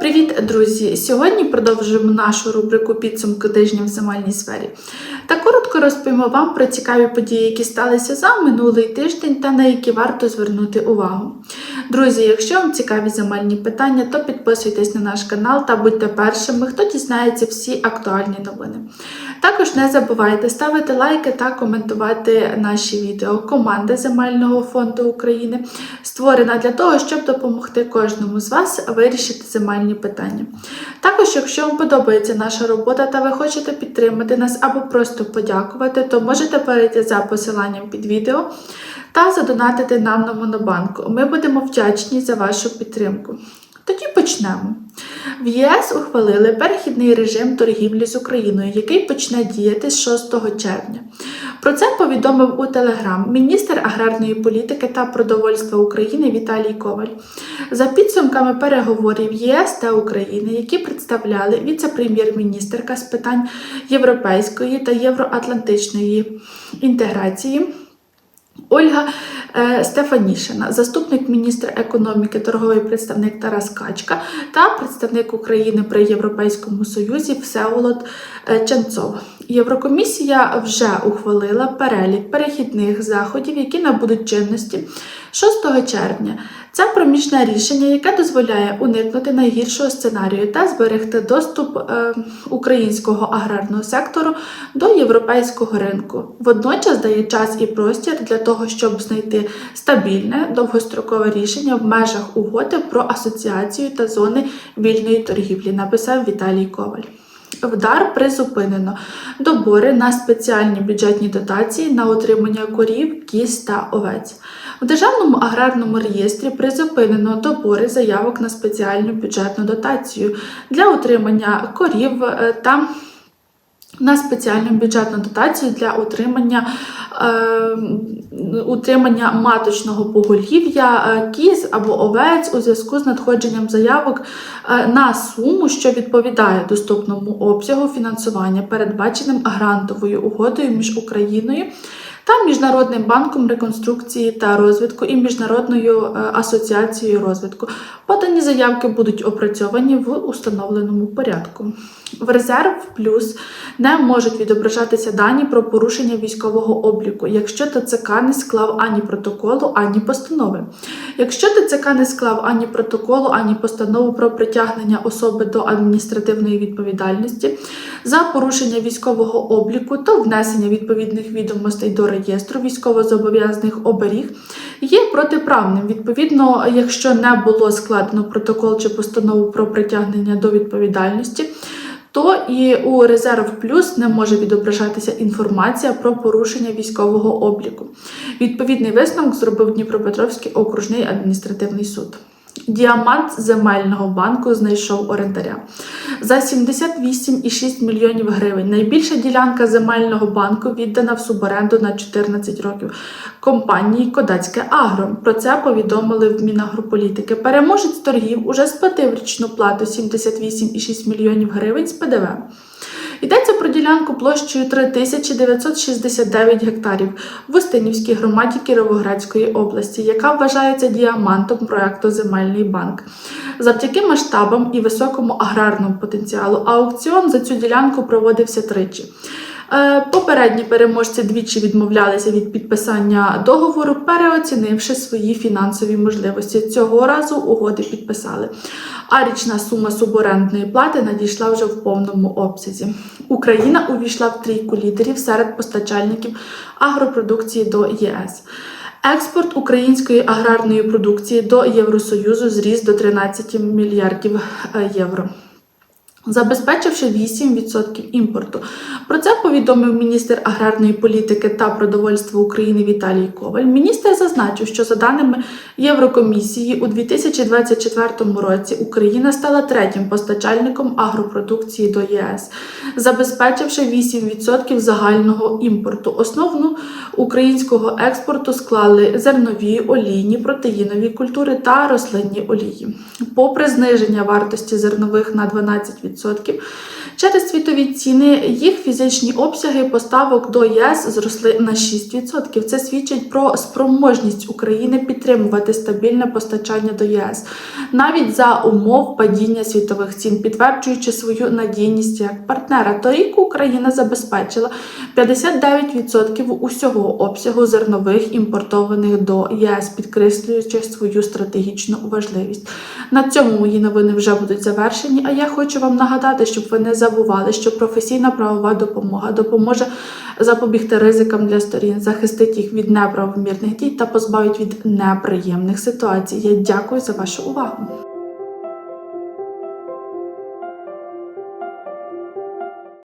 Привіт, друзі! Сьогодні продовжуємо нашу рубрику підсумки тижня в земельній сфері. Та коротко розповімо вам про цікаві події, які сталися за минулий тиждень та на які варто звернути увагу. Друзі, якщо вам цікаві земельні питання, то підписуйтесь на наш канал та будьте першими, хто дізнається всі актуальні новини. Також не забувайте ставити лайки та коментувати наші відео. Команда Земельного фонду України створена для того, щоб допомогти кожному з вас вирішити земельні питання. Також, якщо вам подобається наша робота та ви хочете підтримати нас або просто подякувати, то можете перейти за посиланням під відео та задонатити нам на Монобанку. Ми будемо вдячні за вашу підтримку. Тоді почнемо. В ЄС ухвалили перехідний режим торгівлі з Україною, який почне діяти з 6 червня. Про це повідомив у Телеграм міністр аграрної політики та продовольства України Віталій Коваль. За підсумками переговорів ЄС та України, які представляли віце-прем'єр-міністерка з питань європейської та євроатлантичної інтеграції. Ольга е, Стефанішина, заступник міністра економіки, торговий представник Тарас Качка та представник України при Європейському Союзі Всеволод е, Ченцов. Єврокомісія вже ухвалила перелік перехідних заходів, які набудуть чинності 6 червня. Це проміжне рішення, яке дозволяє уникнути найгіршого сценарію та зберегти доступ е, українського аграрного сектору до європейського ринку. Водночас дає час і простір для того, щоб знайти стабільне довгострокове рішення в межах угоди про асоціацію та зони вільної торгівлі, написав Віталій Коваль. Вдар призупинено добори на спеціальні бюджетні дотації на отримання корів, кіз та овець. В Державному аграрному реєстрі призупинено добори заявок на спеціальну бюджетну дотацію для отримання корів е, та на спеціальну бюджетну дотацію для утримання, е, утримання маточного поголів'я е, кіз або овець у зв'язку з надходженням заявок е, на суму, що відповідає доступному обсягу фінансування, передбаченим грантовою угодою між Україною. Та Міжнародним банком реконструкції та розвитку і Міжнародною е, асоціацією розвитку. Подані заявки будуть опрацьовані в установленому порядку. В резерв плюс не можуть відображатися дані про порушення військового обліку, якщо ТЦК не склав ані протоколу, ані постанови. Якщо ТЦК не склав ані протоколу, ані постанову про притягнення особи до адміністративної відповідальності за порушення військового обліку, то внесення відповідних відомостей до реєстру військовозобов'язаних оберіг є протиправним. Відповідно, якщо не було складено протокол чи постанову про притягнення до відповідальності, то і у резерв плюс не може відображатися інформація про порушення військового обліку. Відповідний висновок зробив Дніпропетровський окружний адміністративний суд. Діамант земельного банку знайшов орендаря за 78,6 мільйонів гривень. Найбільша ділянка земельного банку віддана в суборенду на 14 років компанії Кодацьке Агро. Про це повідомили в Мінагрополітики. Переможець торгів уже сплатив річну плату 78,6 мільйонів гривень з ПДВ. Йдеться про ділянку площею 3969 гектарів в Устинівській громаді Кіровоградської області, яка вважається діамантом проекту Земельний банк. Завдяки масштабам і високому аграрному потенціалу аукціон за цю ділянку проводився тричі. Е, Попередні переможці двічі відмовлялися від підписання договору, переоцінивши свої фінансові можливості. Цього разу угоди підписали. А річна сума суборендної плати надійшла вже в повному обсязі. Україна увійшла в трійку лідерів серед постачальників агропродукції до ЄС. Експорт української аграрної продукції до Євросоюзу зріс до 13 мільярдів е, євро забезпечивши 8% імпорту. Про це повідомив міністр аграрної політики та продовольства України Віталій Коваль. Міністр зазначив, що за даними Єврокомісії у 2024 році Україна стала третім постачальником агропродукції до ЄС, забезпечивши 8% загального імпорту. Основну українського експорту склали зернові, олійні, протеїнові культури та рослинні олії. Попри зниження вартості зернових на 12%, Через світові ціни їх фізичні обсяги поставок до ЄС зросли на 6%. Це свідчить про спроможність України підтримувати стабільне постачання до ЄС навіть за умов падіння світових цін, підтверджуючи свою надійність як партнера. Торік Україна забезпечила 59% усього обсягу зернових імпортованих до ЄС, підкреслюючи свою стратегічну важливість. На цьому мої новини вже будуть завершені. А я хочу вам нагадати, щоб ви не забували, що професійна правова допомога допоможе запобігти ризикам для сторін, захистить їх від неправомірних дій та позбавить від неприємних ситуацій. Я дякую за вашу увагу.